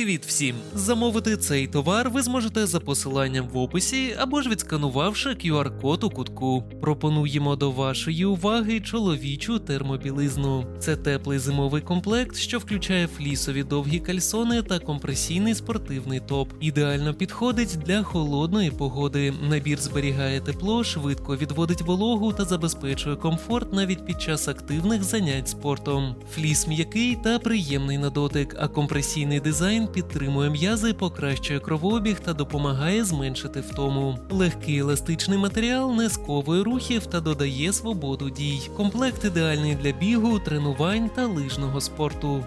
Привіт всім! Замовити цей товар ви зможете за посиланням в описі або ж відсканувавши QR-код у кутку. Пропонуємо до вашої уваги чоловічу термобілизну. Це теплий зимовий комплект, що включає флісові довгі кальсони та компресійний спортивний топ. Ідеально підходить для холодної погоди. Набір зберігає тепло, швидко відводить вологу та забезпечує комфорт навіть під час активних занять спортом. Фліс м'який та приємний на дотик, а компресійний дизайн підтримує м'язи, покращує кровообіг та допомагає зменшити втому. Легкий еластичний матеріал не сковує рухів та додає свободу дій. Комплект ідеальний для бігу, тренувань та лижного спорту.